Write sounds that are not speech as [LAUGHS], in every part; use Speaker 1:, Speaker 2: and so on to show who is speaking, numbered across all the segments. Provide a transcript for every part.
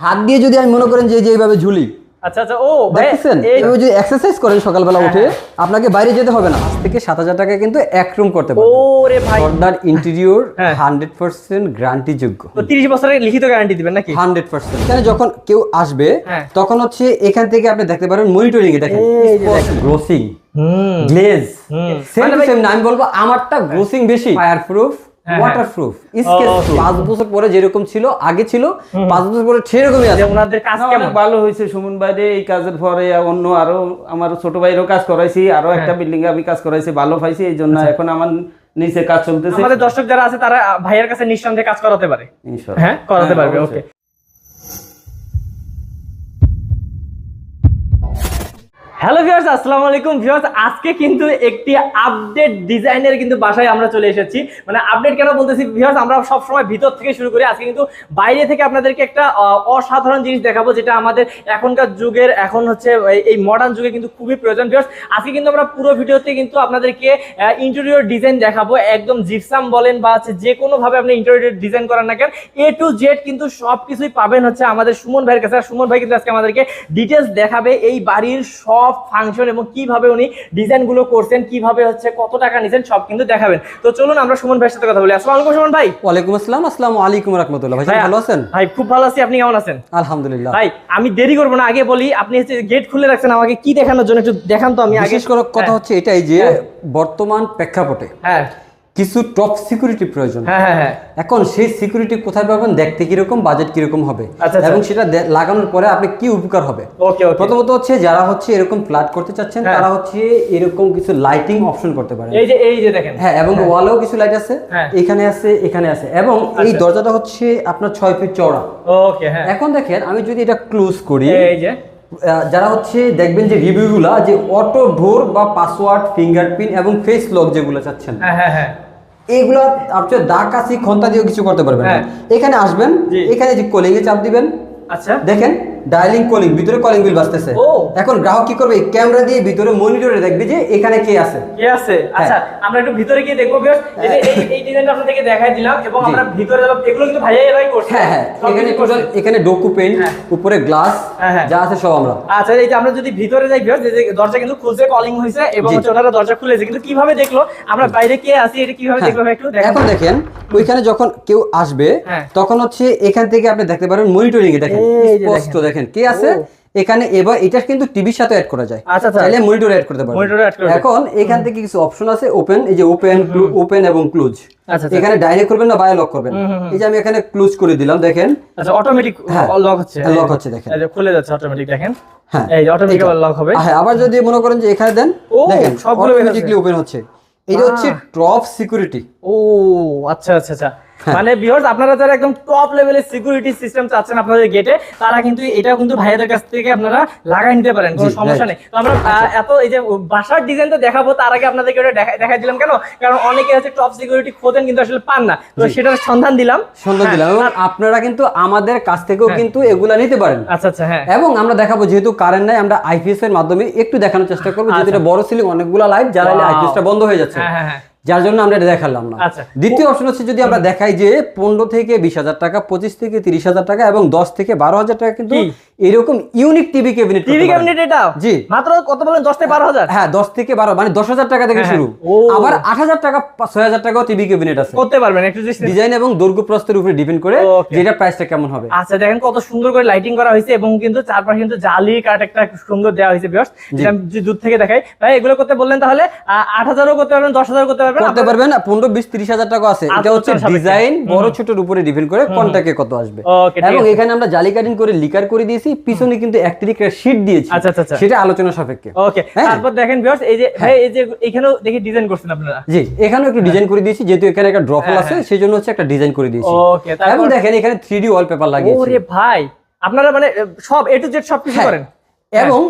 Speaker 1: হাত দিয়ে যদি আমি মনে করেন যে যে এইভাবে ঝুলি
Speaker 2: আচ্ছা আচ্ছা ও
Speaker 1: দেখছেন এইভাবে যদি এক্সারসাইজ করেন সকালবেলা উঠে আপনাকে বাইরে যেতে হবে না। থেকে সাত হাজার টাকা কিন্তু এক রুম করতে পারবেন।
Speaker 2: ওরে ভাই।
Speaker 1: জর্দার ইন্টেরিয়র
Speaker 2: হ্যাঁ।
Speaker 1: হান্ড্রেড পার্সেন্ট গ্যারান্টি যোগ্য
Speaker 2: তো 30 বছরের লিখিত গ্যারান্টি দিবেন নাকি?
Speaker 1: হান্ড্রেড পার্সেন্ট এখানে যখন কেউ আসবে
Speaker 2: হ্যাঁ।
Speaker 1: তখন হচ্ছে এখান থেকে আপনি দেখতে পারেন মনিটরিং এ দেখেন। গ্রোসিং গ্লেজ সেম
Speaker 2: মানে
Speaker 1: সেম আমি বলব আমারটা গ্রোসিং বেশি। ফায়ার প্রুফ
Speaker 2: হ্যাঁ,
Speaker 1: ওয়াটার স্কেচ
Speaker 2: okay.
Speaker 1: পাঁচ বছর পরে যেরকম ছিল আগে ছিল পাঁচ বছর পরে সেরকমই আছে।
Speaker 2: ওনাদের কাজ কেমন?
Speaker 3: ভালো হয়েছে সুমন ভাইরে এই কাজের পরে অন্য আরও আমার ছোট ভাইয়েরও কাজ করাইছি আরও একটা
Speaker 2: হ্যাঁ।
Speaker 3: বিল্ডিং এ আমি কাজ করাইছি ভালো পাইছি এই জন্য
Speaker 2: আচ্ছা।
Speaker 3: এখন আমার নিচে কাজ চলতেছে।
Speaker 2: আমাদের দর্শক যারা আছে তারা ভাইয়ের কাছে নিঃসন্দেহে কাজ করাতে পারে। হ্যাঁ করাতে
Speaker 3: হ্যাঁ,
Speaker 2: পারবে ওকে হ্যালো ভিউয়ার্স আসসালামু আলাইকুম। ভিউয়ার্স আজকে কিন্তু একটি আপডেট ডিজাইনের কিন্তু বাসায় আমরা চলে এসেছি। মানে আপডেট কেন বলতেছি? ভিউয়ার্স আমরা সব সময় ভিতর থেকে শুরু করি। আজকে কিন্তু বাইরে থেকে আপনাদেরকে একটা অসাধারণ জিনিস দেখাবো, যেটা আমাদের এখনকার যুগের, এখন হচ্ছে এই- মডার্ন যুগে কিন্তু খুবই প্রয়োজন। ভিউয়ার্স আজকে কিন্তু আমরা পুরো ভিডিওতে কিন্তু আপনাদেরকে ইন্টেরিয়র ডিজাইন দেখাবো। একদম জিপসাম বলেন বা হচ্ছে যে কোনো ভাবে আপনি ইন্টেরিয়র ডিজাইন করার না কেন এ টু জেড কিন্তু সব কিছুই পাবেন হচ্ছে আমাদের সুমন ভাইয়ের কাছে। আর সুমন ভাই কিন্তু আজকে আমাদেরকে ডিটেলস দেখাবে। এই বাড়ির সব ফাংশন এবং কীভাবে উনি ডিজাইনগুলো করছেন কীভাবে হচ্ছে কত টাকা নিছেন সব কিন্তু দেখাবেন। তো চলুন আমরা সুমন ভাইয়ের সাথে কথা বলি। আসসালামু আলাইকুম সুমন ভাই।
Speaker 1: ওয়ালাইকুম আসসালাম আসসালামু আলাইকুম রাহমাতুল্লাহ। ভাই ভালো আছেন?
Speaker 2: ভাই খুব ভালো আছি। আপনি কেমন আছেন?
Speaker 1: আলহামদুলিল্লাহ।
Speaker 2: ভাই আমি দেরি করব না আগে বলি আপনি হচ্ছে গেট খুলে রাখছেন আমাকে কি দেখানোর জন্য একটু দেখান তো আমি আগে।
Speaker 1: কথা
Speaker 2: হ্যাঁ,
Speaker 1: হচ্ছে এটাই যে
Speaker 2: হ্যাঁ।
Speaker 1: বর্তমান প্রেক্ষাপটে
Speaker 2: হ্যাঁ।
Speaker 1: কিছু টপ সিকিউরিটি প্রয়োজন।
Speaker 2: হ্যাঁ হ্যাঁ হ্যাঁ।
Speaker 1: এখন সেই সিকিউরিটি কোথায় পাবেন? দেখতে কীরকম বাজেট কীরকম হবে।
Speaker 2: আচ্ছা, আচ্ছা।
Speaker 1: এবং সেটা লাগানোর পরে আপনি কি উপকার হবে?
Speaker 2: ওকে ওকে
Speaker 1: প্রথমত হচ্ছে যারা হচ্ছে এরকম ফ্ল্যাট করতে চাচ্ছেন
Speaker 2: হ্যাঁ।
Speaker 1: তারা হচ্ছে এরকম কিছু লাইটিং অপশন করতে পারেন।
Speaker 2: এই যে এই যে দেখেন।
Speaker 1: হ্যাঁ এবং ওয়ালেও কিছু লাইট আছে।
Speaker 2: হ্যাঁ।
Speaker 1: এখানে আছে এখানে আছে। এবং এই
Speaker 2: আচ্ছা।
Speaker 1: দরজাটা হচ্ছে আপনার ছয় ফিট চওড়া।
Speaker 2: ওকে হ্যাঁ।
Speaker 1: এখন দেখেন আমি যদি এটা ক্লোজ করি
Speaker 2: এই যে।
Speaker 1: যারা হচ্ছে দেখবেন যে রিভিউগুলা যে অটো ডোর বা পাসওয়ার্ড ফিঙ্গারপ্রিন্ট এবং ফেস লক যেগুলো চাচ্ছেন।
Speaker 2: হ্যাঁ হ্যাঁ হ্যাঁ।
Speaker 1: এইগুলো আপনি দা কাশি খন্তা দিয়েও কিছু করতে পারবেন
Speaker 2: হ্যাঁ।
Speaker 1: এখানে আসবেন। এখানে যে কলিং এ চাপ দিবেন
Speaker 2: আচ্ছা
Speaker 1: দেখেন ডায়ালিং কলিং ভিতরে কলিং বিল বাজতেছে।
Speaker 2: ও।
Speaker 1: এখন গ্রাহক কি করবে? ক্যামেরা দিয়ে ভিতরে মনিটরে দেখবে যে এখানে কে আছে।
Speaker 2: কে আছে? আচ্ছা আমরা একটু ভিতরে গিয়ে দেখব ভিউয়ার্স এই এই এই ডিজাইনটা আপনাদেরকে দেখাই দিলাম এবং আমরা ভিতরে যাব এগুলো কিন্তু ভাইয়া এরাই করছে।
Speaker 1: হ্যাঁ হ্যাঁ। এখানে টোটাল এখানে ডোকু পেইন্ট
Speaker 2: হ্যাঁ।
Speaker 1: উপরে গ্লাস
Speaker 2: হ্যাঁ, হ্যাঁ।
Speaker 1: যা আছে সব আমরা।
Speaker 2: আচ্ছা এই যে আমরা যদি ভিতরে যাই ভিউয়ার্স যে দরজা কিন্তু খুলছে কলিং হয়েছে এবং হচ্ছে ওনারা দরজা খুলেছে কিন্তু কীভাবে দেখল? আমরা বাইরে কে আছি এটা কীভাবে
Speaker 1: হ্যাঁ।
Speaker 2: দেখল একটু দেখান।
Speaker 1: এখন দেখেন ওইখানে যখন কেউ আসবে
Speaker 2: হ্যাঁ।
Speaker 1: তখন হচ্ছে এখান থেকে আপনি দেখতে পারেন মনিটরিং এ দেখেন স্পষ্ট
Speaker 2: দেখেন।
Speaker 1: কে আছে? এখানে এবার এটা কিন্তু টিভির সাথে অ্যাড করা যায়।
Speaker 2: আচ্ছা।
Speaker 1: চাইলে মনিটরে অ্যাড করতে পারবেন। এখন এখান থেকে কিছু অপশন আছে ওপেন এই যে ওপেন ওপেন এবং ক্লোজ
Speaker 2: আচ্ছা, আচ্ছা।
Speaker 1: এখানে ডাইনে করবেন না বাইরে লক করবেন। এই যে আমি এখানে ক্লোজ করে দিলাম দেখেন।
Speaker 2: আচ্ছা অটোমেটিক
Speaker 1: হ্যাঁ।
Speaker 2: লক হচ্ছে।
Speaker 1: হ্যাঁ, lock হচ্ছে, দেখেন।
Speaker 2: এই যে খুলে যাচ্ছে অটোমেটিক দেখেন।
Speaker 1: হ্যাঁ
Speaker 2: এই অটোমেটিক লক হবে।
Speaker 1: হ্যাঁ আবার যদি মনে করেন যে এখানে দেন
Speaker 2: ও,
Speaker 1: দেখেন
Speaker 2: সবগুলো
Speaker 1: অটোমেটিকলি ওপেন হচ্ছে। এটা হচ্ছে টপ সিকিউরিটি
Speaker 2: ও আচ্ছা আচ্ছা আচ্ছা।
Speaker 1: হ্যাঁ। [LAUGHS]
Speaker 2: মানে ভিউয়ার্স আপনারা যারা একদম টপ লেভেলের সিকিউরিটি সিস্টেম চাচ্ছেন আপনাদের গেটে তারা কিন্তু এটা কিন্তু ভাইয়াদের কাছ থেকে আপনারা লাগাই নিতে পারেন কোনো সমস্যা নেই। তো আমরা এত এই যে বাসার ডিজাইনটা দেখাবো তার আগে আপনাদেরকে ওটা দেখাই দিলাম কেন? কারণ অনেকে আছে টপ সিকিউরিটি খোঁজেন কিন্তু আসলে পান না। তো সেটার সন্ধান দিলাম।
Speaker 1: সুন্দর
Speaker 2: হ্যাঁ,
Speaker 1: দিলাম এবং আপনারা কিন্তু আমাদের কাছ থেকেও
Speaker 2: হ্যাঁ।
Speaker 1: কিন্তু এগুলা নিতে পারেন।
Speaker 2: আচ্ছা আচ্ছা হ্যাঁ।
Speaker 1: এবং আমরা দেখাবো যেহেতু কারেন্ট নাই আমরা আইপিএস এর মাধ্যমে একটু দেখানোর চেষ্টা করব। যেহেতু এটা বড় সিলিং অনেকগুলা লাইট জ্বালালে
Speaker 2: Wow.
Speaker 1: আইপিএসটা বন্ধ হয়ে যাচ্ছে।
Speaker 2: হ্যাঁ, হ্যাঁ, হ্যাঁ।
Speaker 1: যার জন্য আমরা এটা দেখালাম না।
Speaker 2: আচ্ছা।
Speaker 1: দ্বিতীয় অপশন হচ্ছে যদি আমরা দেখাই যে পনেরো থেকে বিশ হাজার টাকা পঁচিশ থেকে তিরিশ হাজার টাকা এবং দশ থেকে বারো হাজার টাকা কিন্তু এরকম unique TV cabinet
Speaker 2: TV cabinet এটা
Speaker 1: জি।
Speaker 2: মাত্র কত বলেন? দশ থেকে বারো হাজার?
Speaker 1: হ্যাঁ দশ থেকে বারো মানে দশ হাজার টাকা থেকে
Speaker 2: হ্যাঁ,
Speaker 1: শুরু। আবার আট হাজার টাকা ছয় হাজার টাকাও টিভি ক্যাবিনেট আছে।
Speaker 2: করতে পারবেন একটু
Speaker 1: ডিজাইন এবং দৈর্ঘ্য প্রস্থের উপরে ডিপেন্ড করে যেটা প্রাইসটা কেমন হবে।
Speaker 2: আচ্ছা দেখেন কত সুন্দর করে লাইটিং করা হয়েছে এবং কিন্তু চারপাশে কিন্তু জালি কাঠ একটা সুন্দর দেওয়া হয়েছে বিয়ার্স যেটা দূর থেকে দেখাই ভাই এগুলো করতে বললেন তাহলে আট হাজারও করতে পারবেন দশ হাজারও করতে
Speaker 1: করতে পারবেন পনেরো বিশ তিরিশ হাজার টাকা আছে। এটা হচ্ছে ডিজাইন বড় ছোটর উপরে ডিপেন্ড করে কোনটাকে কত আসবে। এবং এখানে আমরা জালি কাটিং করে লিকার করে দিয়েছি পিছনে কিন্তু অ্যাক্রিলিক শীট দিয়েছি।
Speaker 2: আচ্ছা, আচ্ছা, আচ্ছা।
Speaker 1: সেটা আলোচনা সাপেক্ষে।
Speaker 2: ওকে
Speaker 1: হ্যাঁ।
Speaker 2: তারপর দেখেন ভিউয়ার্স এই যে ভাই এই যে এখানেও দেখি ডিজাইন করছেন আপনারা।
Speaker 1: জি এখানেও একটু ডিজাইন করে দিয়েছি যেহেতু এখানে একটা ড্রপ
Speaker 2: হ্যাঁ,
Speaker 1: আছে সেই জন্য হচ্ছে একটা ডিজাইন করে দিয়েছি।
Speaker 2: তারপর-
Speaker 1: এবং দেখেন এখানে থ্রি ডি ওয়ালপেপার লাগিয়েছি।
Speaker 2: ওরে ভাই আপনারা মানে সব এ টু জেড সব কিছু
Speaker 1: হ্যাঁ।
Speaker 2: করেন?
Speaker 1: এবং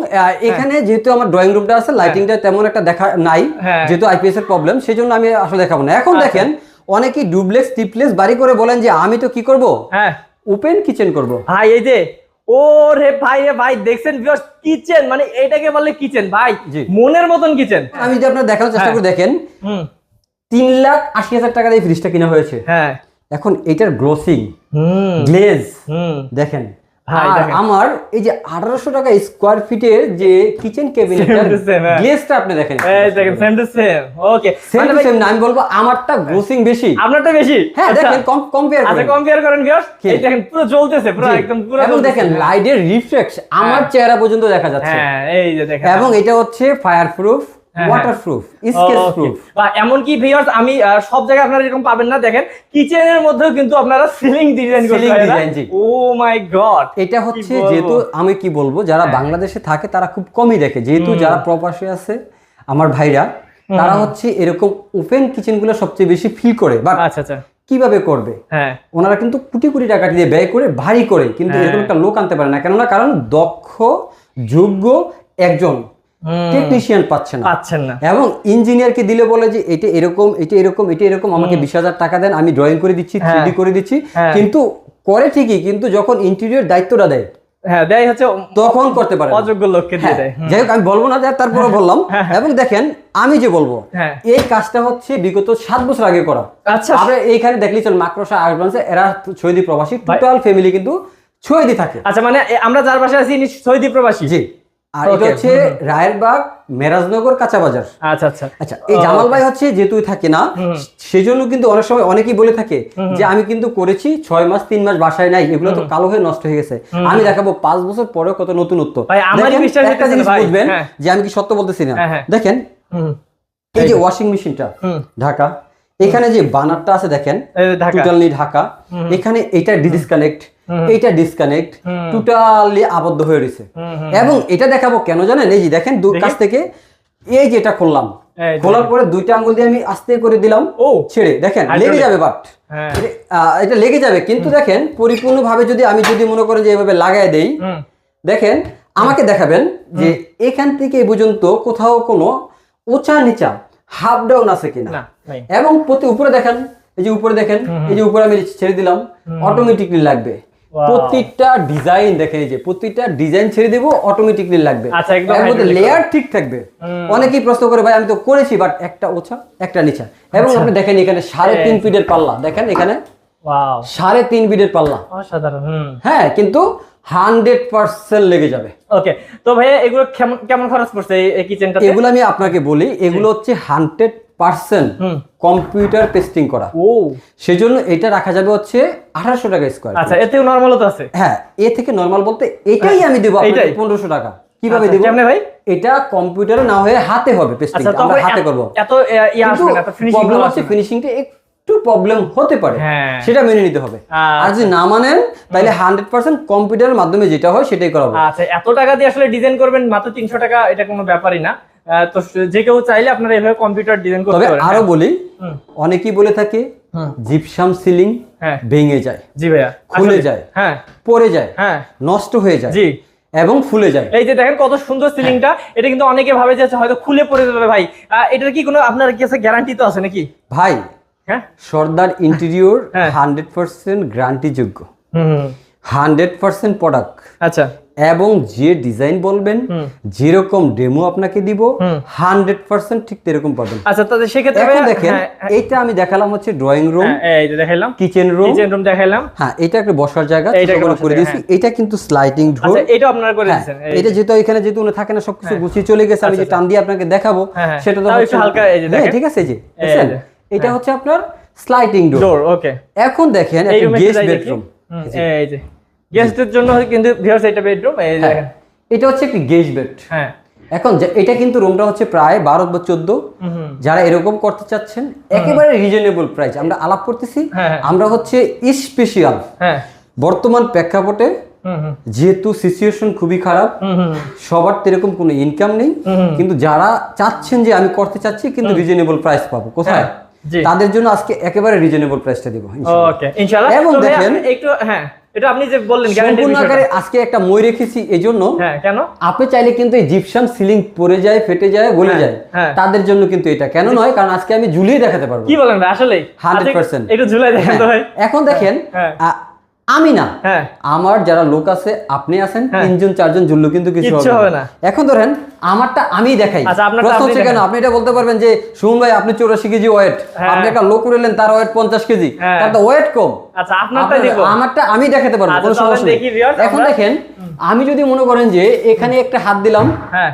Speaker 1: এখানে যেহেতু আমার ড্রয়িং রুমটা আছে লাইটিংটা তেমন একটা দেখা নাই
Speaker 2: হ্যাঁ।
Speaker 1: যেহেতু আইপিএস এর প্রবলেম সেই জন্য আমি আসলে দেখাবো না। এখন দেখেন অনেকেই ডুপ্লেক্স ট্রিপ্লেক্স বাড়ি করে বলেন যে আমি তো কি করব?
Speaker 2: হ্যাঁ।
Speaker 1: ওপেন কিচেন করব।
Speaker 2: ভাই এই যে ও রে ভাই রে ভাই দেখছেন ভিউয়ার্স কিচেন মানে এটাকে বলে কিচেন ভাই। মনের মতন কিচেন
Speaker 1: আমি যদি আপনার দেখানোর চেষ্টা
Speaker 2: হ্যাঁ।
Speaker 1: করে দেখেন তিন লাখ আশি হাজার টাকা দিয়ে ফ্রিজটা কিনা হয়েছে।
Speaker 2: হ্যাঁ।
Speaker 1: এখন এটার
Speaker 2: হুম।
Speaker 1: গ্লেজ
Speaker 2: হুম।
Speaker 1: দেখেন আর আমার এই যে আঠারোশো টাকা স্কোয়ার ফিটের যে কিচেন ক্যাবিনেটটা
Speaker 2: হ্যাঁ।
Speaker 1: গ্লেসটা আপনি দেখেন
Speaker 2: এই দেখেন same to same okay
Speaker 1: same to same আমি বলব আমারটা গ্রোসিং বেশি।
Speaker 2: আপনারটা বেশি?
Speaker 1: হ্যাঁ
Speaker 2: আচ্ছা।
Speaker 1: দেখেন কম্পেয়ার
Speaker 2: আচ্ছা
Speaker 1: করেন।
Speaker 2: কম্পেয়ার করেন এই দেখেন পুরো জ্বলতেছে পুরো একদম পুরো
Speaker 1: এবং দেখেন লাইটের রিফ্লেক্স আমার চেহারা পর্যন্ত দেখা যাচ্ছে।
Speaker 2: হ্যাঁ এই যে দেখেন।
Speaker 1: এবং এটা হচ্ছে ফায়ার প্রুফ
Speaker 2: হ্যাঁ,
Speaker 1: প্রুফ স্কেচ প্রুফ
Speaker 2: বা এমনকি ভিউয়ার্স আমি সব জায়গায় আপনারা এরকম পাবেন না দেখেন কিচেনের মধ্যেও কিন্তু আপনারা সিলিং ডিজাইন
Speaker 1: জি।
Speaker 2: ও মাই গড
Speaker 1: এটা হচ্ছে যেহেতু আমি কি বলব যারা বাংলাদেশে থাকে তারা খুব কমই দেখে। যেহেতু যারা প্রবাসে আছে আমার ভাইরা তারা হচ্ছে এরকম ওপেন কিচেনগুলো সবচেয়ে বেশি ফিল করে। বাট
Speaker 2: আচ্ছা আচ্ছা।
Speaker 1: কীভাবে করবে?
Speaker 2: হ্যাঁ।
Speaker 1: ওনারা কিন্তু কোটি কোটি টাকা দিয়ে ব্যয় করে ভারী করে কিন্তু
Speaker 2: হ্যাঁ।
Speaker 1: এরকম একটা লোক আনতে পারে না। কেননা কারণ দক্ষ যোগ্য একজন টেকনিশিয়ান পাচ্ছে না।
Speaker 2: পাচ্ছেন না।
Speaker 1: এবং ইঞ্জিনিয়ারকে দিলে বলে যে এটা এরকম এটা এরকম এটা এরকম আমাকে বিশ হাজার টাকা দেন আমি ড্রয়িং করে দিচ্ছি
Speaker 2: হ্যাঁ।
Speaker 1: থ্রি করে দিচ্ছি।
Speaker 2: হ্যাঁ।
Speaker 1: কিন্তু করে ঠিকই কিন্তু যখন ইন্টেরিয়র দায়িত্বটা দেয়
Speaker 2: হ্যাঁ দেয় হচ্ছে
Speaker 1: তখন করতে পারে
Speaker 2: অযোগ্য লোককে দিয়ে
Speaker 1: হ্যাঁ,
Speaker 2: দেয়।
Speaker 1: যাই হোক আমি বলব না যে তারপরে বললাম। এবং দেখেন আমি যে বলব
Speaker 2: হ্যাঁ।
Speaker 1: এই কাজটা হচ্ছে বিগত সাত বছর আগে করা।
Speaker 2: আচ্ছা।
Speaker 1: আমরা এইখানে দেখলি চল মাকড়সা আশবানসে এরা ছয়দি প্রবাসী টোটাল ফ্যামিলি কিন্তু ছয়দি থাকে।
Speaker 2: আচ্ছা মানে আমরা যার বাসায় আছি সৌদি প্রবাসী।
Speaker 1: জি। আর এটা হচ্ছে রায়েরবাগ মেরাজনগর কাঁচা বাজার
Speaker 2: আচ্ছা আচ্ছা।
Speaker 1: আচ্ছা এই জামাল ভাই হচ্ছে থাকে না সেজন্য কিন্তু অনেক সময় অনেকেই বলে থাকে যে আমি কিন্তু করেছি ছয় মাস তিন মাস বাসায় নাই এগুলো তো কালো হয়ে নষ্ট হয়ে গেছে। আমি দেখাবো পাঁচ বছর পরে কত নতুনত্ব একটা জিনিস বুঝবেন
Speaker 2: হ্যাঁ।
Speaker 1: যে আমি কি সত্য বলতেছি না।
Speaker 2: হ্যাঁ, হ্যাঁ।
Speaker 1: দেখেন এই যে ওয়াশিং মেশিনটা ঢাকা এখানে যে বানারটা আছে দেখেন টোটালি ঢাকা। এখানে এটা ডিসকানেক্ট এইটা ডিসকানেক্ট টোটালি আবদ্ধ হয়ে রয়েছে। এবং এটা দেখাবো কেন জানেন? এই যে দেখেন দু কাছ থেকে এই যে এটা খুললাম। খোলার পরে দুইটা আঙ্গুল দিয়ে আমি আস্তে করে দিলাম।
Speaker 2: ও
Speaker 1: ছেড়ে দেখেন লেগে যাবে বাট
Speaker 2: হ্যাঁ।
Speaker 1: এটা লেগে যাবে কিন্তু দেখেন পরিপূর্ণভাবে যদি আমি যদি মনে করেন যে এভাবে লাগাই দেই দেখেন আমাকে দেখাবেন যে এখান থেকে এই পর্যন্ত কোথাও কোনো উঁচা নিচা হাফ ডাউন আছে কিনা। এবং প্রতি উপরে দেখেন এই যে উপরে দেখেন এই যে উপরে আমি ছেড়ে দিলাম অটোমেটিকলি লাগবে. প্রত্যেকটা ডিজাইন দেখেন যে প্রত্যেকটা ডিজাইন ছেড়ে দেবো অটোমেটিকলি লাগবে।
Speaker 2: আচ্ছা, একদম
Speaker 1: লেয়ার ঠিক থাকবে। অনেকেই প্রশ্ন করে ভাই আমি তো করেছি বাট একটা ওছা একটা নিচা। এবং
Speaker 2: আচ্ছা।
Speaker 1: আপনি দেখেন এখানে সাড়ে তিন ফিটের পাল্লা দেখেন এখানে সাড়ে তিন ফিটের পাল্লা।
Speaker 2: অসাধারণ হুম।
Speaker 1: হ্যাঁ কিন্তু হান্ড্রেড পার্সেন্ট লেগে যাবে।
Speaker 2: ওকে তো ভাইয়া এগুলো কেমন খরচ পড়ছে এই- কিচেনটাতে
Speaker 1: এগুলো আমি আপনাকে বলি এগুলো হচ্ছে হান্ড্রেড পার্সেন্ট কম্পিউটার পেস্টিং করা।
Speaker 2: ও।
Speaker 1: সেজন্য এটা রাখা যাবে হচ্ছে আঠারোশো টাকা স্কোয়ার
Speaker 2: আচ্ছা এতেও নরমালও তো আছে?
Speaker 1: হ্যাঁ এ থেকে নর্মাল বলতে এটাই আমি দেবো? পনেরোশো টাকা। কীভাবে
Speaker 2: আচ্ছা,
Speaker 1: দেবো?
Speaker 2: ভাই?
Speaker 1: এটা কম্পিউটারে না হয়ে হাতে হবে পেস্টিং
Speaker 2: আচ্ছা
Speaker 1: আমরা হাতে করব।
Speaker 2: এত আহ, আসবে না এত ফিনিশিং
Speaker 1: প্রবলেম ফিনিশিংটা একটু প্রবলেম হতে পারে।
Speaker 2: হ্যাঁ।
Speaker 1: সেটা মেনে নিতে হবে।
Speaker 2: আচ্ছা।
Speaker 1: আর যদি না মানেন তাহলে হান্ড্রেড পার্সেন্ট কম্পিউটারের মাধ্যমে যেটা হয় সেটাই করাবো।
Speaker 2: আচ্ছা এত টাকা দিয়ে আসলে ডিজাইন করবেন মাত্র তিনশো টাকা এটা কোনো ব্যাপারই না। তো যে কেউ চাইলে আপনারা এভাবে কম্পিউটার ডিজাইন করতে পারেন।
Speaker 1: আরও বলি অনেকেই বলে থাকে। জিপসাম সিলিং
Speaker 2: হ্যাঁ।
Speaker 1: ভেঙে যায়
Speaker 2: জি ভাইয়া।
Speaker 1: খুলে যায়।
Speaker 2: হ্যাঁ।
Speaker 1: পড়ে যায়
Speaker 2: হ্যাঁ।
Speaker 1: নষ্ট হয়ে যায়
Speaker 2: জি।
Speaker 1: এবং ফুলে যায়।
Speaker 2: এই যে দেখেন কত সুন্দর সিলিংটা এটা কিন্তু অনেকে ভাবে যে হয়তো খুলে পড়ে যাবে ভাই। এটার কি কোনো আপনার কাছে গ্যারান্টি তো আছে নাকি?
Speaker 1: ভাই
Speaker 2: হ্যাঁ।
Speaker 1: সর্দার ইন্টেরিয়র
Speaker 2: হ্যাঁ।
Speaker 1: হান্ড্রেড পার্সেন্ট গ্যারান্টি যোগ্য
Speaker 2: হুম।
Speaker 1: Hundred percent product.
Speaker 2: আচ্ছা।
Speaker 1: এবং যে ডিজাইন বলবেন যেরকম ডেমো আপনাকে দিব হান্ড্রেড পার্সেন্ট ঠিক তেরকম পাবেন।
Speaker 2: আচ্ছা তাহলে সেক্ষেত্রে
Speaker 1: এখন দেখেন
Speaker 2: হ্যাঁ, হ্যাঁ,
Speaker 1: এইটা আমি দেখালাম হচ্ছে ড্রয়িং রুম
Speaker 2: হ্যাঁ, এই
Speaker 1: কিচেন রুম
Speaker 2: কিচেন রুম দেখাইলাম
Speaker 1: হ্যাঁ এটা একটা বসার জায়গা করে দিয়েছি। এটা কিন্তু স্লাইডিং ডোর
Speaker 2: আচ্ছা এটা আপনারা করে দিয়েছেন
Speaker 1: এটা যেহেতু এখানে যেহেতু উনি থাকে না সবকিছু গুছিয়ে চলে গেছে আমি যে টান দিয়ে আপনাকে দেখাবো
Speaker 2: আচ্ছা।
Speaker 1: সেটা তো
Speaker 2: একটু হালকা এই যে দেখেন।
Speaker 1: ঠিক আছে এই যে এটা হচ্ছে আপনার স্লাইডিং ডোর
Speaker 2: ওকে
Speaker 1: এখন দেখেন একটা গেস্ট বেডরুম
Speaker 2: এই যে। গেস্টের জন্য কিন্তু ভিউয়ার্স এটা বেডরুম এই দেখেন।
Speaker 1: এটা হচ্ছে একটি গেস্ট বেড
Speaker 2: হ্যাঁ।
Speaker 1: এখন এটা কিন্তু রুমটা হচ্ছে প্রায় বারো বা চোদ্দ। যারা এরকম করতে চাচ্ছেন একেবারে রিজনেবল প্রাইস আমরা আলাপ করতেছি।
Speaker 2: হ্যাঁ, হ্যাঁ।
Speaker 1: আমরা হচ্ছে স্পেশাল
Speaker 2: হ্যাঁ।
Speaker 1: বর্তমান প্রেক্ষাপটে যেহেতু সিচুয়েশন খুবই খারাপ সবার তো এরকম কোনো ইনকাম নেই। কিন্তু যারা চাচ্ছেন যে আমি করতে চাচ্ছি কিন্তু রিজনেবল প্রাইস পাবো। কোথায়?
Speaker 2: হ্যাঁ।
Speaker 1: তাদের জন্য আজকে একেবারে রিজনেবল প্রাইসটা দিব
Speaker 2: ওকে ইনশাআল্লাহ।
Speaker 1: এবং দেখেন-
Speaker 2: একটু হ্যাঁ এটা আপনি যে বললেন গ্যারান্টি
Speaker 1: আকারে আজকে একটা মই রেখেছি এই জন্য
Speaker 2: হ্যাঁ কেন?
Speaker 1: আপনি চাইলে কিন্তু এই জিপসাম সিলিং পড়ে যায় ফেটে যায় গলে
Speaker 2: হ্যাঁ,
Speaker 1: যায়।
Speaker 2: হ্যাঁ।
Speaker 1: তাদের জন্য কিন্তু এটা। কেন নয়? কারণ আজকে আমি ঝুলিয়ে দেখাতে পারব।
Speaker 2: কি বলেন আসলে
Speaker 1: 100%
Speaker 2: একটু ঝুলাই দেখেন তো ভাই।
Speaker 1: এখন দেখেন আমি না।
Speaker 2: হ্যাঁ।
Speaker 1: আমার যারা লোক আছে আপনি আছেন
Speaker 2: হ্যাঁ।
Speaker 1: তিনজন চারজন জুড়লো কিন্তু কিছু
Speaker 2: হবে না।
Speaker 1: এখন ধরেন আমারটা আমি দেখাই।
Speaker 2: আচ্ছা,
Speaker 1: প্রশ্ন হচ্ছে কেন? আপনি এটা বলতে পারবেন যে সুমন ভাই আপনি চৌরাশি কেজি ওয়েট
Speaker 2: হ্যাঁ।
Speaker 1: আপনি একটা লোক করলেন তার ওয়েট পঞ্চাশ কেজি। তার তো ওয়েট কম।
Speaker 2: আচ্ছা
Speaker 1: আমারটা আমি দেখাতে পারব
Speaker 2: আচ্ছা,
Speaker 1: কোনো সমস্যা নেই। এখন দেখেন আমি যদি মনে করেন যে এখানে একটা হাত দিলাম
Speaker 2: হ্যাঁ।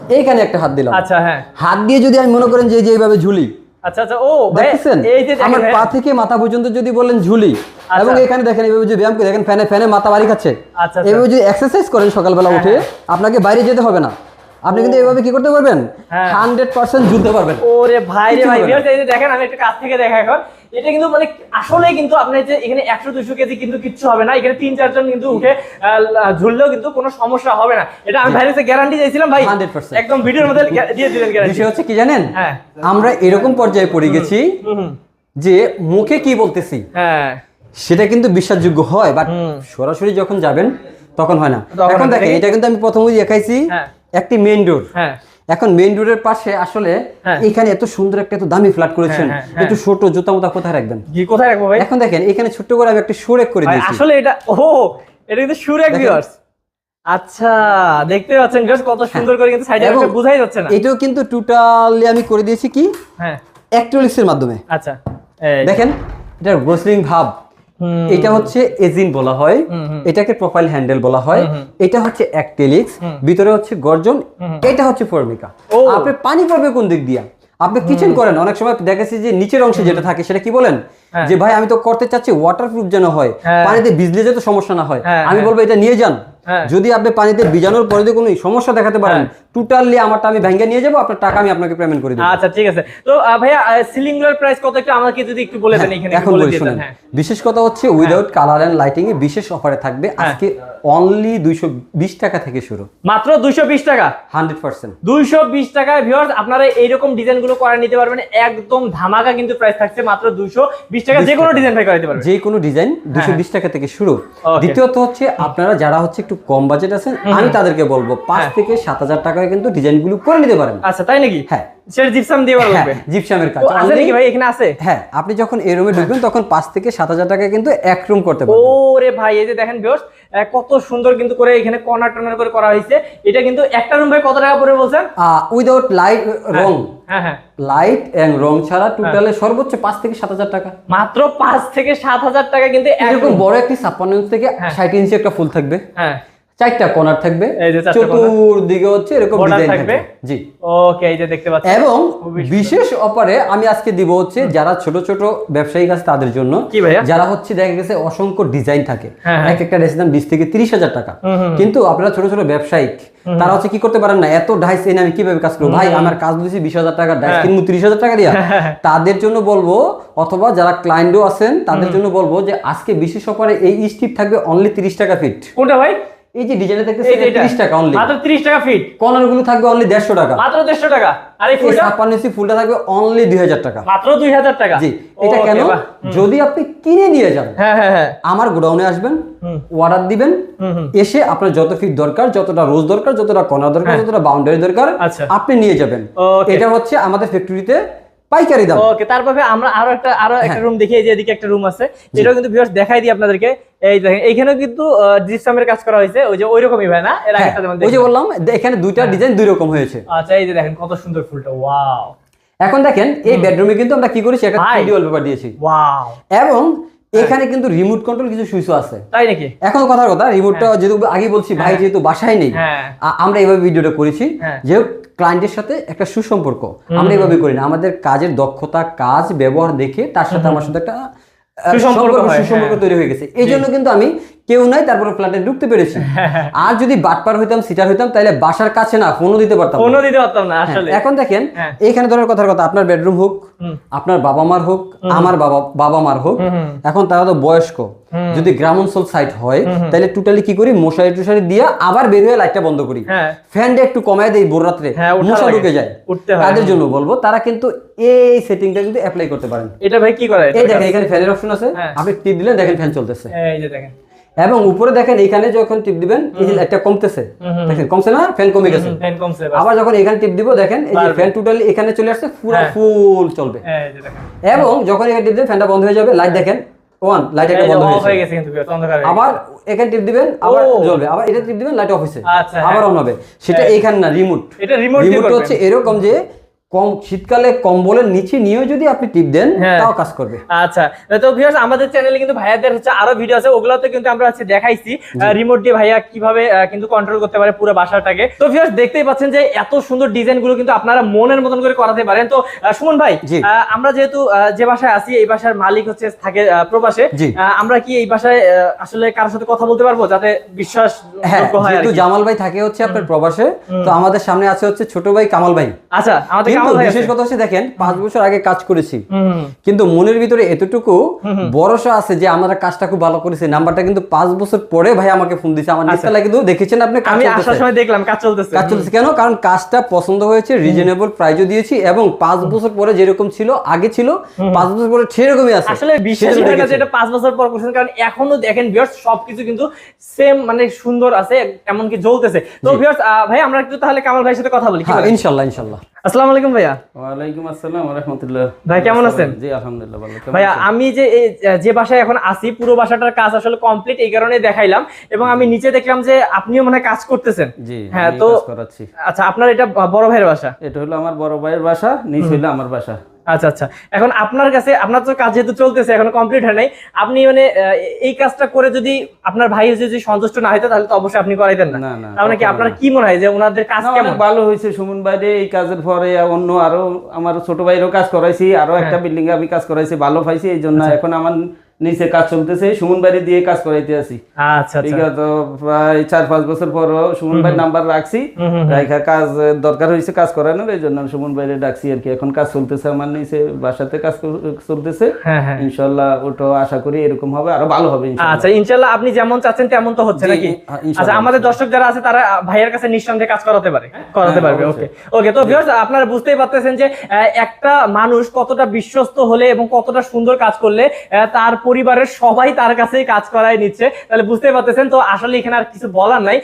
Speaker 1: এইখানে একটা হাত দিলাম।
Speaker 2: আচ্ছা হ্যাঁ।
Speaker 1: হাত দিয়ে যদি আমি মনে করেন যে যে এইভাবে ঝুলি
Speaker 2: আচ্ছা আচ্ছা ও ভাই,
Speaker 1: দেখছেন
Speaker 2: এই যে দেখেন
Speaker 1: আমার পা থেকে মাথা পর্যন্ত যদি বলেন ঝুলি
Speaker 2: আচ্ছা।
Speaker 1: এবং এখানে দেখেন এইভাবে যদি ব্যায়াম দেখেন ফ্যানে ফ্যানে মাথা বাড়ি খাচ্ছে।
Speaker 2: আচ্ছা, আচ্ছা।
Speaker 1: যদি এক্সারসাইজ করেন সকালবেলা উঠে আপনাকে বাইরে যেতে হবে না। আপনি কিন্তু এইভাবে কি করতে পারবেন?
Speaker 2: হ্যাঁ।
Speaker 1: হান্ড্রেড পার্সেন্ট ঝুলতে পারবেন।
Speaker 2: ওরে ভাই রে ভাই দেখেন আমি একটু কাছ থেকে দেখা এখন। এটা কিন্তু মানে আসলে কিন্তু আপনার যে এখানে একশো দুশো কেজি কিন্তু কিচ্ছু হবে না। এখানে তিন চারজন কিন্তু উঠে ঝুললেও কিন্তু কোনো সমস্যা হবে না। এটা আমি ভাইয়ের গ্যারান্টি চাইছিলাম ভাই। একদম ভিডিওর মধ্যে দিয়ে দিলেন গ্যারান্টি
Speaker 1: হচ্ছে কি জানেন?
Speaker 2: হ্যাঁ।
Speaker 1: আমরা এরকম পর্যায়ে পড়ে গেছি। যে মুখে কি বলতেছি?
Speaker 2: হ্যাঁ।
Speaker 1: সেটা কিন্তু বিশ্বাসযোগ্য হয় বাট সরাসরি যখন যাবেন তখন হয় না। এখন দেখেন এটা কিন্তু আমি প্রথমেই দেখাইছি
Speaker 2: হ্যাঁ।
Speaker 1: একটি মেইন ডোর
Speaker 2: হ্যাঁ।
Speaker 1: এখন মেইন রোডের পাশে আসলে
Speaker 2: হ্যাঁ।
Speaker 1: এখানে এত সুন্দর একটা এত দামি ফ্ল্যাট করেছেন।
Speaker 2: হ্যাঁ, হ্যাঁ,
Speaker 1: একটু ছোট জুতা মোতা কোথায় রাখবেন?
Speaker 2: কি কোথায় রাখব ভাই?
Speaker 1: এখন দেখেন এখানে ছোট্ট করে আমি একটা সুরেক করে দিয়েছি।
Speaker 2: আসলে এটা ও এটা কিন্তু সুরেক। ভিউয়ার্স আচ্ছা দেখতে পাচ্ছেন ভিউয়ার্স কত সুন্দর করে কিন্তু সাইডে
Speaker 1: এবং
Speaker 2: বোঝাই যাচ্ছে না।
Speaker 1: এটাও কিন্তু টোটালি আমি করে দিয়েছি কি?
Speaker 2: হ্যাঁ।
Speaker 1: অ্যাক্টোলিক্সের মাধ্যমে।
Speaker 2: আচ্ছা
Speaker 1: দেখেন এটা ব্রোসলিং ভাব। এটা হচ্ছে এজিন বলা হয়। এটাকে প্রোফাইল হ্যান্ডেল বলা হয়। এটা হচ্ছে অ্যাক্টেলিক্স ভিতরে হচ্ছে গর্জন। এটা হচ্ছে ফর্মিকা আপনি পানি পড়বে কোন দিক দিয়া আপনি কিচেন করেন অনেক সময় দেখেছি যে নিচের অংশে যেটা থাকে সেটা কি বলেন
Speaker 2: হ্যাঁ।
Speaker 1: যে ভাই আমি তো করতে চাচ্ছি ওয়াটারপ্রুফ যেন হয়
Speaker 2: হ্যাঁ।
Speaker 1: পানিতে ভিজলে তো সমস্যা না হয়
Speaker 2: হ্যাঁ,
Speaker 1: আমি। বলব এটা নিয়ে যান। যদি আপনি পানিতে ভিজানোর পরে যদি কোনো সমস্যা দেখাতে পারেন
Speaker 2: হ্যাঁ।
Speaker 1: টোটালি আমারটা আমি ভেঙে নিয়ে যাব আপনার টাকা আমি আপনাকে পেমেন্ট করে দেবো।
Speaker 2: আচ্ছা ঠিক আছে। তো ভাইয়া সিলিংগুলোর প্রাইস কত একটু আমাকে যদি একটু বলে দেন এখানে
Speaker 1: এখন
Speaker 2: বলে
Speaker 1: শুনেন।
Speaker 2: হ্যাঁ।
Speaker 1: বিশেষ কথা হচ্ছে উইদাউট কালার এন্ড লাইটিং এ বিশেষ অফারে থাকবে আজকে অনলি দুইশো বিশ টাকা থেকে শুরু।
Speaker 2: মাত্র দুইশো বিশ টাকা?
Speaker 1: হান্ড্রেড পার্সেন্ট
Speaker 2: দুইশো বিশ টাকায় ভিউয়ার্স আপনারা এইরকম ডিজাইনগুলো করে নিতে পারবেন একদম ধামাকা কিন্তু প্রাইস থাকছে মাত্র দুইশো বিশ টাকা যে কোনো ডিজাইন ভাই করে দিতে পারবেন।
Speaker 1: যে কোনো ডিজাইন দুশো বিশ টাকা থেকে শুরু। দ্বিতীয়ত হচ্ছে আপনারা যারা হচ্ছে একটু কম বাজেট আছেন আমি তাদেরকে বলব পাঁচ
Speaker 2: হ্যাঁ।
Speaker 1: থেকে সাত হাজার টাকায় কিন্তু ডিজাইনগুলো করে নিতে পারেন।
Speaker 2: আচ্ছা তাই নাকি?
Speaker 1: হ্যাঁ।
Speaker 2: সেটা জিপসাম দিয়ে করা
Speaker 1: হ্যাঁ
Speaker 2: লাগবে
Speaker 1: জিপসামের কাজ
Speaker 2: আছে নাকি ভাই? এখানে আছে?
Speaker 1: হ্যাঁ আপনি যখন এই রুমে ঢুকবেন তখন পাঁচ থেকে সাত হাজার টাকায় কিন্তু এক রুম করতে পারবেন।
Speaker 2: রে ভাই এই যে দেখেন ভিউয়ার্স কত সুন্দর কিন্তু করে এখানে কর্নার টর্নার করে করা হয়েছে। এটা কিন্তু একটা রুম ভাই কত টাকা পড়ে বলছেন?
Speaker 1: উইদাউট লাইট রং
Speaker 2: হ্যাঁ হ্যাঁ
Speaker 1: লাইট এন্ড রং ছাড়া টোটালে সর্বোচ্চ পাঁচ থেকে সাত হাজার টাকা।
Speaker 2: মাত্র পাঁচ থেকে সাত হাজার টাকা কিন্তু
Speaker 1: এরকম বড় একটি ছাপ্পান্ন ইঞ্চ থেকে
Speaker 2: হ্যাঁ।
Speaker 1: ষাট ইঞ্চি একটা ফুল থাকবে।
Speaker 2: হ্যাঁ।
Speaker 1: চারটা কর্নার থাকবে। চতুর্দিকে হচ্ছে এরকম ডিজাইন
Speaker 2: থাকবে।
Speaker 1: জি।
Speaker 2: ওকে এই যে দেখতে পাচ্ছেন।
Speaker 1: এবং বিশেষ অফারে আমি আজকে দিব হচ্ছে যারা ছোট ছোট ব্যবসায়ী আছে তাদের জন্য।
Speaker 2: কি ভাইয়া?
Speaker 1: যারা হচ্ছে দেখা গেছে অসংখ্য ডিজাইন থাকে।
Speaker 2: হ্যাঁ, হ্যাঁ।
Speaker 1: এক একটা ড্রেসের দাম বিশ থেকে তিরিশ হাজার টাকা।
Speaker 2: হুম, হুম।
Speaker 1: কিন্তু আপনারা ছোট ছোট ব্যবসায়িক তারা হচ্ছে কি করতে পারেন না? এত ডাইস এনে আমি কীভাবে কাজ করব? ভাই আমার কাজ দিয়েছি বিশ হাজার টাকা ডাইস
Speaker 2: হ্যাঁ।
Speaker 1: কিনবো তিরিশ হাজার টাকা দিয়া। তাদের জন্য বলব অথবা যারা ক্লায়েন্টও আছেন তাদের জন্য বলব যে আজকে বিশেষ অফারে এই স্টিপ থাকবে অনলি তিরিশ টাকা ফিট
Speaker 2: কোনটা ভাই?
Speaker 1: এই যে ডিজাইনে
Speaker 2: এটা।
Speaker 1: তিরিশ টাকা অনলি
Speaker 2: মাত্র 30 টাকা ফিট
Speaker 1: কর্নারগুলো থাকবে অনলি দেড়শো টাকা।
Speaker 2: মাত্র 150 টাকা। আর এই ফুলটা?
Speaker 1: ছাপ্পান্ন ইঞ্চি ফুলটা থাকবে অনলি দুই হাজার টাকা।
Speaker 2: মাত্র 2000 টাকা।
Speaker 1: জি এটা কেন? যদি আপনি কিনে নিয়ে যান
Speaker 2: হ্যাঁ হ্যাঁ হ্যাঁ।
Speaker 1: আমার গোডাউনে আসবেন অর্ডার দিবেন। এসে আপনার যত ফিট দরকার যতটা রোজ দরকার যতটা কর্নার দরকার
Speaker 2: হ্যাঁ।
Speaker 1: যতটা বাউন্ডারি দরকার
Speaker 2: আচ্ছা।
Speaker 1: আপনি নিয়ে যাবেন। এটা হচ্ছে আমাদের ফ্যাক্টরিতে পাইকারি দাম।
Speaker 2: ওকে তারপরে আমরা আরও একটা আরও একটা
Speaker 1: হ্যাঁ।
Speaker 2: রুম দেখি যে এদিকে একটা রুম আছে। এটাও কিন্তু ভিউয়ার্স দেখাই দিই আপনাদেরকে। এই দেখেন এইখানেও কিন্তু জিপসামের কাজ করা হয়েছে। ওই যে ওইরকমই ভাই না? এর আগে
Speaker 1: হ্যাঁ,
Speaker 2: যেমন
Speaker 1: ওই যে বললাম এখানে দুইটা ডিজাইন দুই রকম হয়েছে।
Speaker 2: আচ্ছা এই যে দেখেন কত সুন্দর ফুলটা ওয়াও
Speaker 1: এখন দেখেন এই বেডরুমে কিন্তু আমরা কি করেছি? একটা
Speaker 2: ভাই।
Speaker 1: থ্রি ওয়ালপেপার দিয়েছি।
Speaker 2: ওয়াও
Speaker 1: এবং এখানে কিন্তু রিমোট কন্ট্রোল কিছু সুইচও আছে।
Speaker 2: তাই নাকি?
Speaker 1: এখন কথার কথা রিমোটটা যেহেতু আগে বলছি ভাই
Speaker 2: হ্যাঁ।
Speaker 1: যেহেতু বাসায় নেই
Speaker 2: হ্যাঁ।
Speaker 1: আমরা এইভাবে ভিডিওটা করেছি।
Speaker 2: হ্যাঁ।
Speaker 1: যে ক্লায়েন্টের সাথে একটা সুসম্পর্ক। আমরা এভাবে করি না। আমাদের কাজের দক্ষতা কাজ ব্যবহার দেখে তার সাথে আমার সাথে একটা
Speaker 2: সুসম্পর্ক
Speaker 1: সম্পর্ক, সুসম্পর্ক
Speaker 2: হ্যাঁ।
Speaker 1: তৈরি হয়ে গেছে। এই জন্য কিন্তু আমি কেউ নাই তারপরে ফ্ল্যাটে ঢুকতে পেরেছি। [LAUGHS] আর যদি বাটপার হইতাম সিটার হইতাম তাহলে বাসার কাছে না ফোনও দিতে পারতাম
Speaker 2: ফোনও দিতে পারতাম না
Speaker 1: হ্যাঁ,
Speaker 2: আসলে।
Speaker 1: এখন দেখেন
Speaker 2: হ্যাঁ।
Speaker 1: এইখানে ধরার কথার কথা আপনার বেডরুম হোক আপনার বাবা মার হোক আমার বাবা বাবা মার হোক। এখন তারা তো বয়স্ক। যদি গ্রাম অঞ্চল সাইট হয় তাহলে টোটালি কি করি মশারি টুশারি দিয়ে আবার বের হয়ে লাইটটা বন্ধ করি।
Speaker 2: হ্যাঁ।
Speaker 1: ফ্যানটা একটু কমায় দেই ভোর রাত্রে মশা ঢুকে যায়।
Speaker 2: উঠতে হয়,
Speaker 1: তাদের। জন্য বলব তারা কিন্তু এই সেটিংটা কিন্তু অ্যাপ্লাই করতে পারেন।
Speaker 2: এটা ভাই কি করে?
Speaker 1: এই দেখেন এখানে ফ্যানের অপশন আছে। আপনি টিপ দিলেন দেখেন ফ্যান চলতেছে।
Speaker 2: এই যে দেখেন।
Speaker 1: এবং উপরে দেখেন এখানে যখন টিপ দিবেন এই যে লাইটটা কমতেছে। দেখেন কমছে না? ফ্যান কমে গেছে।
Speaker 2: ফ্যান কমছে
Speaker 1: আবার যখন এখানে টিপ দিব দেখেন এই যে ফ্যান টোটালি এখানে চলে আসছে পুরো
Speaker 2: হ্যাঁ।
Speaker 1: ফুল চলবে।
Speaker 2: এই যে দেখেন।
Speaker 1: এবং যখন এখানে টিপ দেবেন ফ্যানটা বন্ধ হয়ে যাবে লাইট দেখেন। ওয়ান লাইট একটা বন্ধ
Speaker 2: হয়ে গেছে কিন্তু অন্ধকার হয়ে।
Speaker 1: আবার এখানে টিপ দিবেন আবার। জ্বলবে। আবার এটা টিপ দিবেন লাইট অফ হয়েছে।
Speaker 2: আচ্ছা, হ্যাঁ।
Speaker 1: আবার অন হবে। সেটা
Speaker 2: হ্যাঁ।
Speaker 1: এইখানে না রিমোট
Speaker 2: এটা
Speaker 1: রিমোট হচ্ছে এরকম যে কম শীতকালে কম্বলের নিচে নিয়েও যদি আপনি টিপ দেন
Speaker 2: হ্যাঁ।
Speaker 1: তাও কাজ করবে।
Speaker 2: আচ্ছা তো ভিউয়ার্স আমাদের চ্যানেলে কিন্তু ভাইয়াদের হচ্ছে আরও ভিডিও আছে ওগুলোতে কিন্তু আমরা হচ্ছে দেখাইছি রিমোট দিয়ে ভাইয়া কীভাবে কিন্তু কন্ট্রোল করতে পারে পুরো বাসাটাকে। তো ভিউয়ার্স দেখতেই পাচ্ছেন যে এত সুন্দর ডিজাইনগুলো কিন্তু আপনারা মনের মতন করে করাতে পারেন। তো সুমন ভাই আমরা যেহেতু যে বাসায় আছি এই বাসার মালিক হচ্ছে থাকে প্রবাসে। আমরা কি এই বাসায় আসলে কারোর সাথে কথা বলতে পারব? যাতে বিশ্বাস
Speaker 1: হ্যাঁ যেহেতু জামাল ভাই থাকে হচ্ছে আপনার প্রবাসে তো আমাদের সামনে আছে হচ্ছে ছোট ভাই কামাল ভাই।
Speaker 2: আচ্ছা আমাদের
Speaker 1: কিন্তু বিশেষ কথা হচ্ছে দেখেন পাঁচ বছর আগে কাজ করেছি। কিন্তু মনের ভিতরে এতটুকু ভরসা আছে যে আমরা কাজটা খুব ভালো করেছি। নাম্বারটা কিন্তু পাঁচ বছর পরে ভাই আমাকে ফোন দিয়েছে আমার নিচতলা কিন্তু দেখেছেন আপনি
Speaker 2: আমি আসার সময় দেখলাম কাজ চলতেছে।
Speaker 1: কাজ চলছে কেন? কারণ কাজটা পছন্দ হয়েছে রিজনেবল প্রাইজও দিয়েছি এবং পাঁচ বছর পরে যেরকম ছিল আগে ছিল পাঁচ বছর পরে সেরকমই আছে।
Speaker 2: আসলে বিশেষ
Speaker 1: সেজন্য
Speaker 2: না যে
Speaker 1: দেখেছি।
Speaker 2: এটা পাঁচ বছর পর করছেন কারণ এখনও দেখেন ভিউয়ার্স সবকিছু কিন্তু সেম মানে সুন্দর আছে এমনকি জ্বলতেছে। তো ভিউয়ার্স ভাই আমরা একটু তাহলে কামাল ভাইয়ের সাথে কথা বলি
Speaker 1: হ্যাঁ
Speaker 2: বলেন?
Speaker 1: ইনশাল্লাহ ইনশাল্লাহ।
Speaker 2: আসসালামু আলাইকুম ভাইয়া।
Speaker 3: ওয়ালাইকুম আসসালাম রাহমাতুল্লাহ।
Speaker 2: ভাই, কেমন আছেন?
Speaker 3: জি আলহামদুলিল্লাহ ভালো।
Speaker 2: ভাইয়া আমি যে এই যে বাসায় এখন আছি পুরো বাসাটার কাজ আসলে কমপ্লিট এই কারণে দেখাইলাম এবং আমি নিচে দেখলাম যে আপনিও মনে কাজ করতেছেন।
Speaker 3: জি
Speaker 2: হ্যাঁ তো
Speaker 3: কাজ করাচ্ছি।
Speaker 2: আচ্ছা আপনার এটা বড় ভাইয়ের বাসা?
Speaker 3: এটা হলো আমার বড় ভাইয়ের বাসা নিচ হলো আমার বাসা।
Speaker 2: আচ্ছা আচ্ছা এখন আপনার কাছে আপনার তো কাজ যেহেতু চলতেছে এখন কমপ্লিট হয় নাই আপনি মানে এই কাজটা করে যদি আপনার ভাই যদি সন্তুষ্ট না হইতো তাহলে তো অবশ্যই আপনি করাইতেন না তাহলে কি আপনার কি মনে হয় যে ওনাদের কাজ কেমন
Speaker 3: ভালো হয়েছে সুমন বাইরে এই কাজের পরে অন্য আরও আমার ছোট ভাইয়েরও কাজ করাইছি আরও একটা
Speaker 2: হ্যাঁ।
Speaker 3: বিল্ডিং এ আমি কাজ করাইছি ভালো পাইছি এই জন্য
Speaker 2: আচ্ছা।
Speaker 3: এখন আমার নিচে কাজ চলতেছে সুমন বাইরে দিয়ে কাজ করাইতে আছি।
Speaker 2: আচ্ছা আচ্ছা।
Speaker 3: বিগত প্রায় চার পাঁচ বছর পর সুমন ভাই নাম্বার রাখছি। রাইখা কাজ দরকার হয়েছে কাজ করানোর এই জন্য সুমন বাইরে ডাকছি আর কি। এখন কাজ চলতেছে আমার নিচে বাসাতে কাজ চলতেছে।
Speaker 2: হ্যাঁ হ্যাঁ।
Speaker 3: ইনশাল্লাহ ওটাও আশা করি এরকম হবে আরও ভালো হবে
Speaker 2: আচ্ছা ইনশাল্লাহ আপনি যেমন চাচ্ছেন তেমন তো হচ্ছে নাকি?
Speaker 3: হ্যাঁ,
Speaker 2: আচ্ছা আমাদের দর্শক যারা আছে তারা ভাইয়ের কাছে নিঃসন্দেহে কাজ করাতে পারে। করাতে পারবে ওকে। ওকে তো ভিউয়ার্স আপনারা বুঝতেই পারতেছেন যে একটা মানুষ কতটা বিশ্বস্ত হলে এবং কতটা সুন্দর কাজ করলে তার পরিবারের সবাই তার কাছেই কাজ করাই নিচ্ছে। তাহলে বুঝতেই পারতেছেন তো আসলে এখানে আর কিছু বলার নাই।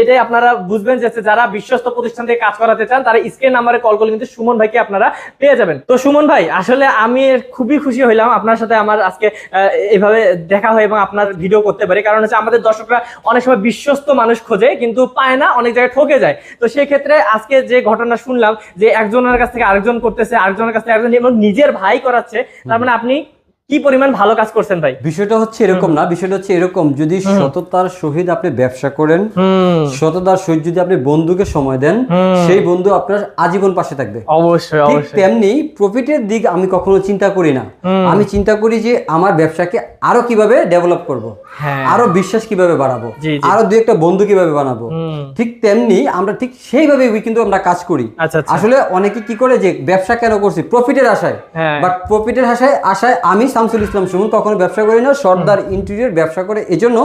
Speaker 2: এটাই আপনারা বুঝবেন যে যারা বিশ্বস্ত প্রতিষ্ঠান থেকে কাজ করাতে চান তারা স্ক্রিন নাম্বারে কল করলে কিন্তু সুমন ভাইকে আপনারা পেয়ে যাবেন। তো সুমন ভাই আসলে আমি খুবই খুশি হইলাম আপনার সাথে আমার আজকে আহ, এইভাবে দেখা হয় এবং আপনার ভিডিও করতে পারি। কারণ হচ্ছে আমাদের দর্শকরা অনেক সময় বিশ্বস্ত মানুষ খোঁজে কিন্তু পায় না অনেক জায়গায় ঠকে যায়। তো সেই ক্ষেত্রে আজকে যে ঘটনা শুনলাম যে একজনের কাছ থেকে আরেকজন করতেছে আরেকজনের কাছ থেকে আরেকজন এবং নিজের ভাই করাচ্ছে তার মানে আপনি কি পরিমাণ ভালো কাজ করছেন ভাই?
Speaker 1: বিষয়টা হচ্ছে এরকম না বিষয়টা হচ্ছে এরকম যদি সততার সহিত আপনি ব্যবসা করেন সততার সহিত যদি আপনি বন্ধুকে সময় দেন সেই বন্ধু আপনার আজীবন পাশে থাকবে।
Speaker 2: অবশ্যই অবশ্যই।
Speaker 1: তেমনি প্রফিটের দিক আমি কখনো চিন্তা করি না। আমি চিন্তা করি যে আমার ব্যবসাকে আরও কীভাবে ডেভেলপ করব
Speaker 2: হ্যাঁ।
Speaker 1: আরও বিশ্বাস কীভাবে বাড়াবো। আরও দু একটা বন্ধু কীভাবে বানাবো। ঠিক তেমনি আমরা ঠিক সেইভাবে কিন্তু আমরা কাজ করি।
Speaker 2: আচ্ছা আচ্ছা।
Speaker 1: আসলে অনেকে কি করে যে ব্যবসা কেন করছি? প্রফিটের আশায়।
Speaker 2: হ্যাঁ।
Speaker 1: বাট প্রফিটের আশায় আশায় আমি শামসুল ইসলাম সুমন কখনো ব্যবসা করি না সর্দার ইন্টেরিয়র ব্যবসা করে। এজন্য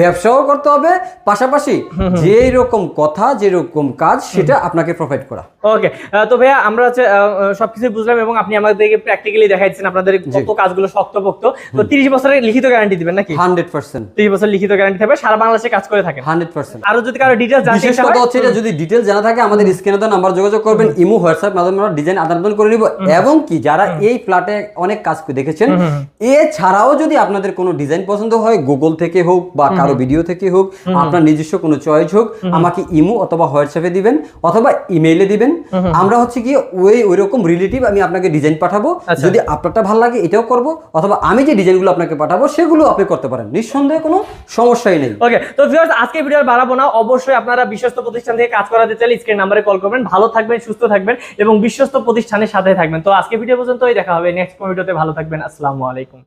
Speaker 1: ব্যবসাও করতে হবে পাশাপাশি যেই রকম কথা যেরকম কাজ সেটা আপনাকে প্রোভাইড করা।
Speaker 2: ওকে তো ভাইয়া আমরা হচ্ছে সবকিছু বুঝলাম এবং আপনি আমাদেরকে প্র্যাকটিক্যালি দেখাইছেন আপনাদের কত কাজগুলো শক্তপোক্ত। তো তিরিশ বছরের লিখিত গ্যারান্টি দিবেন নাকি?
Speaker 1: Hundred percent.
Speaker 2: তিরিশ বছর লিখিত গ্যারান্টি থাকবে সারা বাংলাদেশে কাজ করে থাকে
Speaker 1: হান্ড্রেড পার্সেন্ট।
Speaker 2: আরও যদি কারও ডিটেলস জানতে
Speaker 1: বিশেষ
Speaker 2: ইচ্ছা
Speaker 1: কথা হচ্ছে যদি ডিটেলস জানা থাকে আমাদের স্ক্রিনে তো নাম্বার যোগাযোগ করবেন ইমো হোয়াটসঅ্যাপ মাধ্যমে আমরা ডিজাইন আদান প্রদান করে নিব। এবং কি যারা এই ফ্ল্যাটে অনেক কাজ করে দেখেছেন এছাড়াও যদি আপনাদের কোনো ডিজাইন পছন্দ হয় গুগল থেকে হোক বা কারও ভিডিও থেকে হোক আপনার নিজস্ব কোনো চয়েস হোক আমাকে ইমো অথবা হোয়াটসঅ্যাপে দিবেন অথবা ইমেইলে দিবেন। আমরা হচ্ছে কি ওই ওই রকম রিলেটিভ আমি আপনাকে ডিজাইন পাঠাবো।
Speaker 2: আচ্ছা।
Speaker 1: যদি আপনারটা ভালো লাগে এটাও করব। অথবা আমি যে ডিজাইনগুলো আপনাকে পাঠাবো সেগুলো আপনি করতে পারেন। নিঃসন্দেহে কোনো সমস্যাই নেই।
Speaker 2: ওকে তো ভিউয়ার্স আজকে ভিডিও আর বাড়াবো না। অবশ্যই আপনারা বিশ্বস্ত প্রতিষ্ঠান থেকে কাজ করাতে চাইলে স্ক্রিন নাম্বারে কল করবেন। ভালো থাকবেন সুস্থ থাকবেন এবং বিশ্বস্ত প্রতিষ্ঠানের সাথে থাকবেন। তো আজকে ভিডিও পর্যন্তই। দেখা হবে নেক্সট ভিডিওতে ভালো থাকবেন। আসসালামু আলাইকুম।